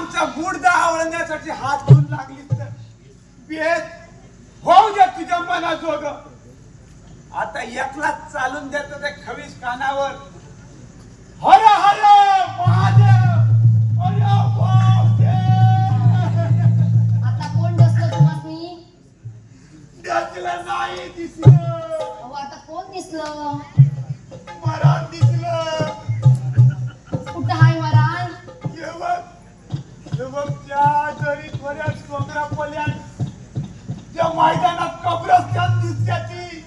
आमचा गुडदा आवळण्यासाठी हात धुवून लागली तर. बेत होऊ दे तुझ्या मनाजोग. आता एकलाच चालून देतो ते खवीस कानावर. हर हर महादेव बापरे. आता कोण बसलं तुम्हाला त्यातलं नाही दिसलं. आता कोण दिसलं? मला दिसलं त्या दरीत बऱ्याच डोंगरा पल्यात त्या मैदानात कब्रस्तान दिसत्या ती.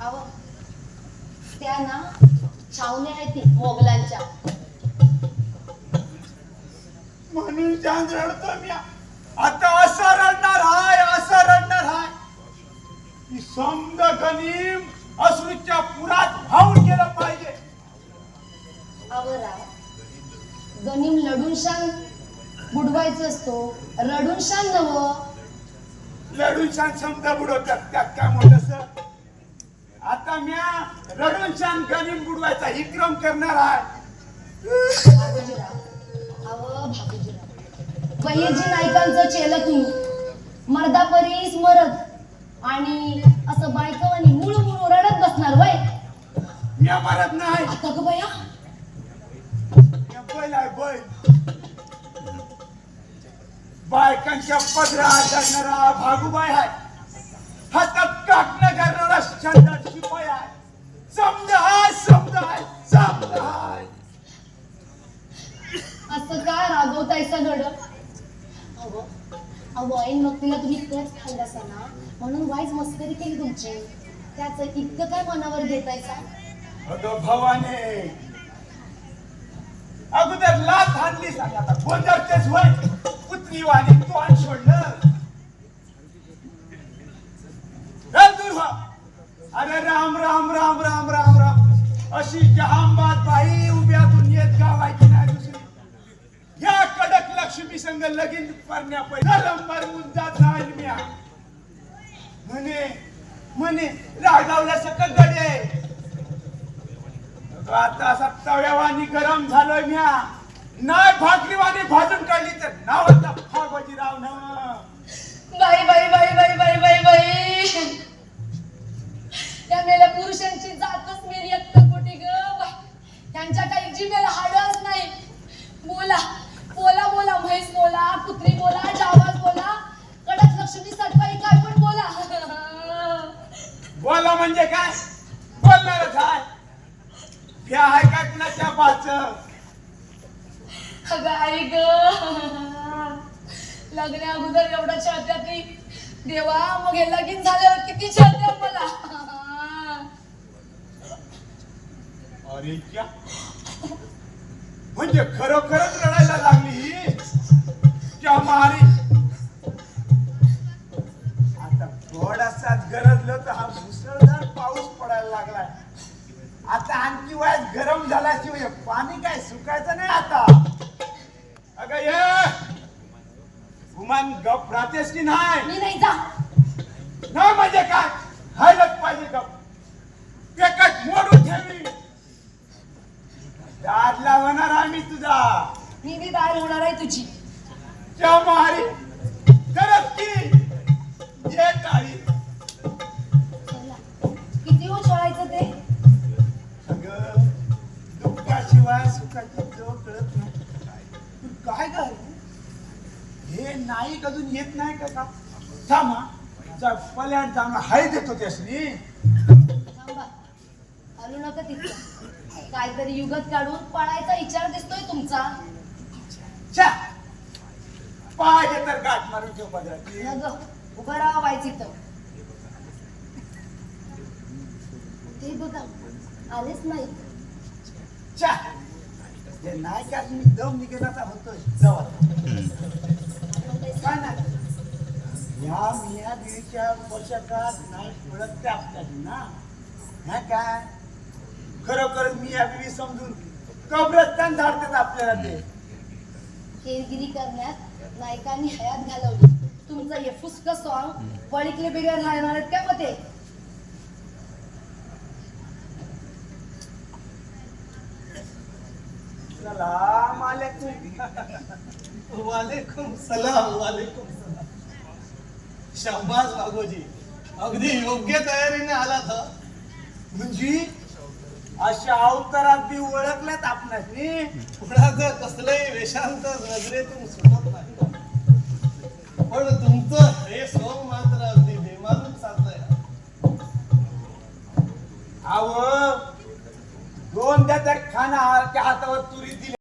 अहो त्या ना छावण्या आहेत ती मोगलांच्या. म्हणून जान रडतो मी. आता असं रडणार हाय असं रडणार हाय. की समद गनीम अश्रूच्या पुरात भावून गेलं पाहिजे. अहो राव गनिम लढून शान बुडवायचं असतो. रडून शान नव लढून छान समजा बुडवतात. त्यात काय आता म्या रडून छान गनीम बुडवायचा. विक्रम करणार आहे. बहिर्जी नायकांचं चेल तुम्ही मर्दा परीस मरद. आणि असं बायकवानी मुळ मुळ रडत बसणार वय. म्या मारत नाही. आता ग बया. बायकांच्या पदरा करणारा भागुबाई आहे. हातात काकणं करणारा शंदात शिपाई आहे. समजा हाय समजा हाय समजा हाय. असं काय रागवताय घड अहो अहो ऐन मग तिला तुम्ही खाल्लासा ना? म्हणून वाईज मस्करी केली तुमची. त्याचं इतकं काय मनावर घेतायचा अगं भवाने अगोदर लाथ हाणली सांग आता गोंधळतेच वय पुत्री वाणी तू सोडलं दूर व्हा. अरे राम राम राम राम. राम राम अशी जहांबाद बाई उभ्या दुनियेत गावायची नाही दुसरी. या कडक लक्ष्मी संग लगीन करण्या पहिला मरून जात म्या म्हणे म्हणे रागावल्या सकत गडे आता सत्ताव्या वाणी गरम झालोय म्या. नाही भाकरीवाणी भाजून काढली तर नावाचा फागोजी राव ना. बाई बाई बाई बाई बाई बाई बाई. त्या मेल्या पुरुषांची जातच मेली कोटी ग बाई. त्यांच्या काही जिमेला हाडच नाही. बोला बोला बोला म्हैस बोला कुत्री बोला जावाज बोला कडक लक्ष्मी सटवाई काय पण बोला. बोला म्हणजे काय? बोलणारच आहे. आहे काय कुणाच्या पाच? अगं आई ग. लग्न अगोदर एवढं छळत्यात ती देवा मग हे लगीन झाल्यावर किती छळत्यात मला. अरे क्या? म्हणजे खरोखरच रडायला लागली ही? क्या मारी? आता थोडासाच गरजलं तर हा मुसळधार पाऊस पडायला लागलाय. आता आणखी वयात गरम झाल्याशिवाय पाणी काय सुकायचं नाही आता. अगं ये गुमान गप राहतेस की नाही? मी नाही जा. नाही म्हणजे काय? हायलाच पाहिजे गप. एकच मोडून ठेवी. दाद लावणार आम्ही तुझा. मी बी बाहेर होणार आहे तुझी. त्या मारी करत की? ये काळी. किती छळायचं ते? अगं दुःखाशिवाय सुखाची जो कळत नाही. काय हे नाईक अजून येत नाही का थांबा. जा पल्याट जाणं हाय देतो त्यासनी. थांबा. हलू नका तिथं? काहीतरी युगत काढून पळायचा विचार दिसतोय तुमचा. चा पाहिजे तर गाठ मारून ठेव पदराची. उभं राहावायचं इथं. ते बघा. आलेच नाही चा जे नाही का मी दम निघेनाचा होतोय जवळ काय नाही. या मिया देवीच्या पोषकात नाही ओळख ते आपल्याला ना? ह्या काय? खरोखर मी या बीवी समजून कब्रस्तान धाडतात आपल्याला ते. हेरगिरी करण्यात नायकांनी हयात घालवली. तुमचं हे फुसक सॉंग पळीकले बिगर राहणार आहेत काय मते चला वालेकुम वालेकुम सलाम वालेकुम सलाम. शाबास बागोजी अगदी योग्य तयारीने आलात हं. म्हणजे? अशा अवतारात बी ओळखल्यात आपणास कुणाचं कसलंही वेशांत नजरेतून सुटत नाही. हातावर तुरी दिली